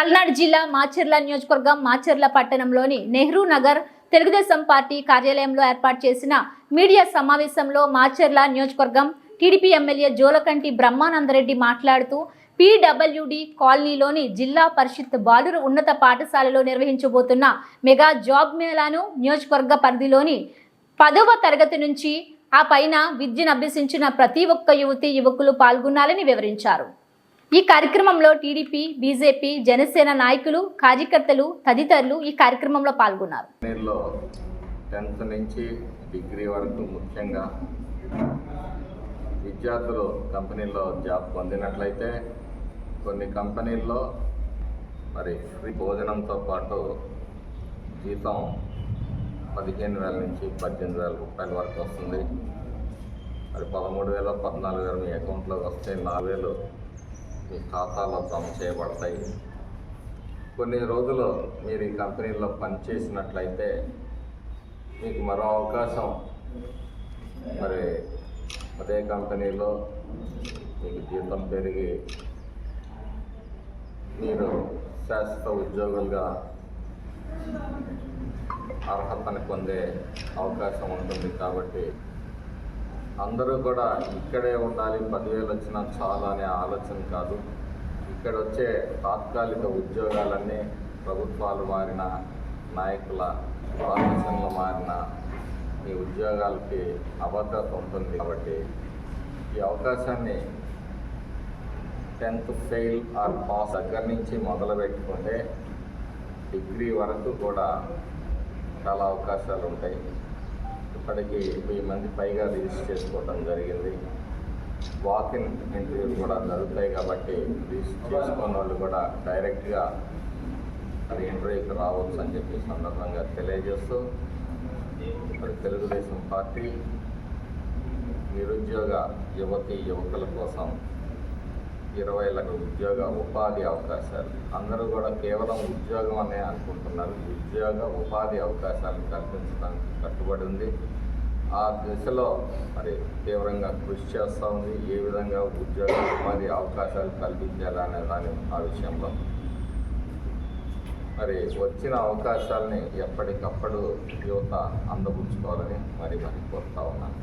పల్నాడు జిల్లా మాచర్ల నియోజకవర్గం మాచర్ల పట్టణంలోని నెహ్రూ నగర్ తెలుగుదేశం పార్టీ కార్యాలయంలో ఏర్పాటు చేసిన మీడియా సమావేశంలో మాచర్ల నియోజకవర్గం టీడీపీ ఎమ్మెల్యే జోలకంటి బ్రహ్మానందరెడ్డి మాట్లాడుతూ పీడబ్ల్యూడి కాలనీలోని జిల్లా పరిషత్ బాలుర ఉన్నత పాఠశాలలో నిర్వహించబోతున్న మెగా జాబ్ మేళాను నియోజకవర్గ పరిధిలోని పదవ తరగతి నుంచి ఆ పైన విద్యను అభ్యసించిన ప్రతి ఒక్క యువతి యువకులు పాల్గొనాలని వివరించారు. ఈ కార్యక్రమంలో టీడీపీ బీజేపీ జనసేన నాయకులు కార్యకర్తలు తదితరులు ఈ కార్యక్రమంలో పాల్గొన్నారు. టెన్త్ నుంచి డిగ్రీ వరకు ముఖ్యంగా విద్యార్థులు కంపెనీల్లో జాబ్ పొందినట్లయితే కొన్ని కంపెనీల్లో మరి ఫ్రీ భోజనంతో పాటు జీతం పదిహేను వేల నుంచి పద్దెనిమిది వేల రూపాయల వరకు వస్తుంది. మరి పదమూడు వేల పద్నాలుగు వేల మీ అకౌంట్లోకి వస్తే నాలుగు వేలు మీ ఖాతాలో జమ చేయబడతాయి. కొన్ని రోజులు మీరు ఈ కంపెనీలో పనిచేసినట్లయితే మీకు మరో అవకాశం. మరి అదే కంపెనీలో మీకు జీతం పెరిగి మీరు శాశ్వత ఉద్యోగులుగా అర్హతను పొందే అవకాశం ఉంటుంది కాబట్టి అందరూ కూడా ఇక్కడే ఉండాలి పదివేలు వచ్చినా చాలు అనే ఆలోచన కాదు. ఇక్కడ వచ్చే తాత్కాలిక ఉద్యోగాలన్నీ ప్రభుత్వాలు మారిన నాయకుల ఆలోచనలు మారిన ఈ ఉద్యోగాలకి అభద్రత ఉంటుంది కాబట్టి ఈ అవకాశాన్ని టెన్త్ ఫెయిల్ ఆర్ పాస్ దగ్గర నుంచి మొదలు పెట్టుకుంటే డిగ్రీ వరకు కూడా చాలా అవకాశాలు ఉంటాయి ఇప్పటికీ వెయ్యి మంది పైగా రిజిస్టర్ చేసుకోవడం జరిగింది. వాకిన్ ఇంటర్వ్యూలు కూడా జరుగుతాయి కాబట్టి రిజిస్టర్ చేసుకున్న వాళ్ళు కూడా డైరెక్ట్గా మరి ఇంటర్వ్యూకి రావచ్చు అని చెప్పి సందర్భంగా తెలియజేస్తూ మరి తెలుగుదేశం పార్టీ నిరుద్యోగ యువతి యువకుల కోసం ఇరవై లక్షల ఉద్యోగ ఉపాధి అవకాశాలు. అందరూ కూడా కేవలం ఉద్యోగం అనే అనుకుంటున్నారు. ఉద్యోగ ఉపాధి అవకాశాలు కల్పించడానికి కట్టుబడి ఉంది. ఆ దిశలో మరి తీవ్రంగా కృషి చేస్తూ ఉంది. ఏ విధంగా ఉద్యోగ ఉపాధి అవకాశాలు కల్పించాలనే దాని ఆ విషయంలో. మరి వచ్చిన అవకాశాలని ఎప్పటికప్పుడు యువత అందపుచ్చుకోవాలని మరి మరి కోరుతా ఉన్నాను.